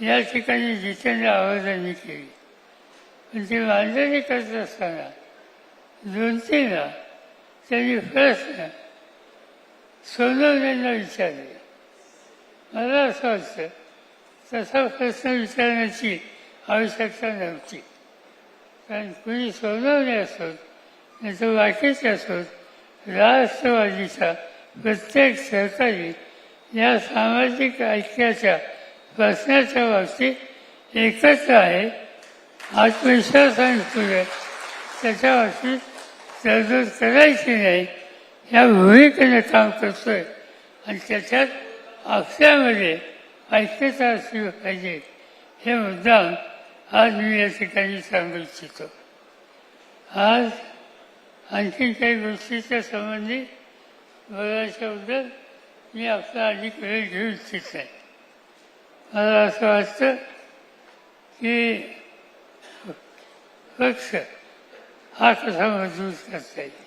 या ठिकाणी जितेंद्र आवाजांनी केली. पण ती मांडणी करत असताना दोन तीनदा त्यांनी प्रश्न सोनवण्यांना विचारले. मला असं वाटतं तसा प्रश्न विचारण्याची आवश्यकता नव्हती. कारण कुणी सोनवणे असोत नाही तर वाटेचे असोत राष्ट्रवादीचा प्रत्येक सहकारी या सामाजिक ऐक्याच्या प्रश्नाच्या बाबतीत एकत्र आहे. आत्मविश्वासाने पुढे त्याच्या बाबतीत तरतूद करायची नाही. या भूमिकेने काम करतोय. आणि त्याच्यात आपल्यामध्ये ऐक्यता असली पाहिजे. हे मुद्दाम आज मी या ठिकाणी सांगू इच्छितो आज आणखी काही गोष्टीच्या संबंधी बोलायच्याबद्दल मी आपला अधिक वेळ घेऊ इच्छित नाही मला असं वाटतं की पक्ष हा कसा मजबूत करता येईल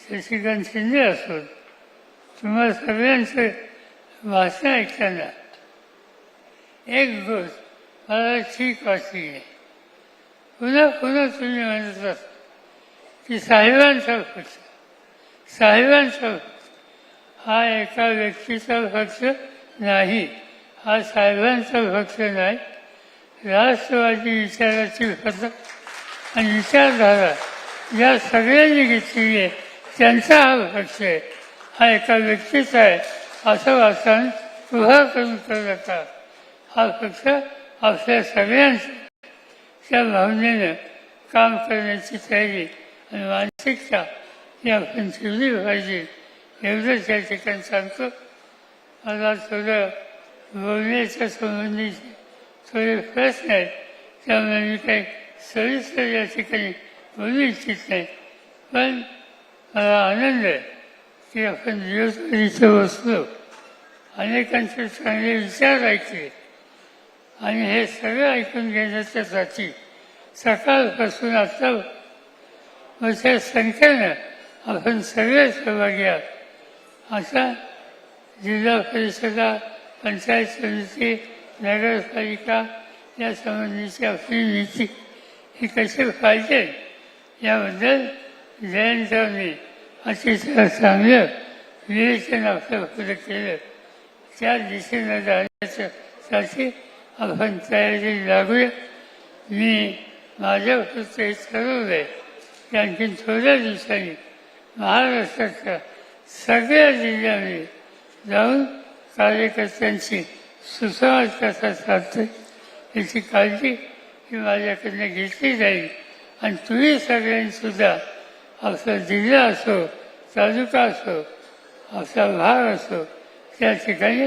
शशिकांत शिंदे असोत तुम्हाला सगळ्यांचं भाषण ऐकताना एक गोष्ट मला ठीक वाटली नाही पुन्हा पुन्हा तुम्ही म्हणत असता की साहेबांचा पक्ष साहेबांचा हा एका व्यक्तीचा पक्ष नाही. हा साहेबांचा भक्त नाही. राष्ट्रवादी विचाराची पक्ष आणि विचारधारा या सगळ्यांनी घेतलेली आहे. त्यांचा हा भक्त आहे. हा एका व्यक्तीचा आहे. असं वाचन उभा करून करत हा पक्ष आपल्या सगळ्यांचा त्या भावनेनं काम करण्याची तयारी आणि मानसिकता ही आपण ठेवली पाहिजे. एवढंच या ठिकाणी सांगतो. मला थोडं बोलण्याच्या संबंधीचे थोडे प्रश्न आहेत त्यामुळे मी काही सविस्तर या ठिकाणी बोलू इच्छित नाही पण मला आनंद आहे की आपण दिवसभर बसलो अनेकांचे चांगले विचार ऐकले आणि हे सगळं ऐकून घेण्याच्या घेण्याच्यासाठी सकाळपासून आता मोठ्या संख्येनं आपण सगळे सहभागी आहात अशा जिल्हा परिषदा पंचायत समिती नगरपालिका या संबंधीची आपली नीती ही कशी पाहिजे याबद्दल जयंतरावनी अतिशय चांगलं विवेचन आपल्या पुढे केलं. त्या दिशेनं जाण्यासाठी आपण तयारी लागूया. मी माझ्या पुरतं हे ठरवलं आहे की आणखी थोड्या दिवसांनी महाराष्ट्राच्या सगळ्या जिल्ह्यामध्ये जाऊन कार्यकर्त्यांची सुसंवाद कसा साधतो याची काळजी ही माझ्याकडनं घेतली जाईल आणि तुम्ही सगळ्यांनीसुद्धा आपला जिल्हा असो तालुका असो असा भाग असो त्या ठिकाणी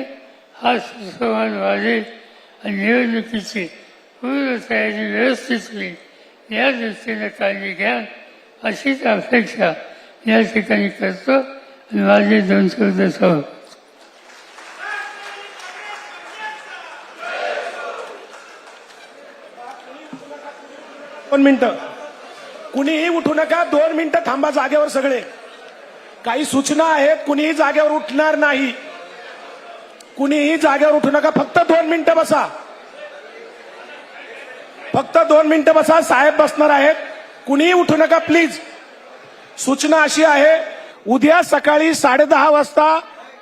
हा सुसंवाद वाढेल आणि निवडणुकीची पूर्ण तयारी व्यवस्थित होईल. या दृष्टीनं काळजी घ्या. अशीच अपेक्षा या ठिकाणी करतो. आणि माझे दोन शब्द सह दोन मिनिटं. कुणीही उठू नका दोन मिनिटं थांबा जागेवर सगळे. काही सूचना आहेत कुणीही जागेवर उठणार नाही. कुणीही जागेवर उठू नका फक्त दोन मिनिटं बसा. फक्त दोन मिनिटं बसा साहेब बसणार आहेत. कुणीही उठू नका प्लीज. सूचना अशी आहे उद्या सकाळी साडेदहा वाजता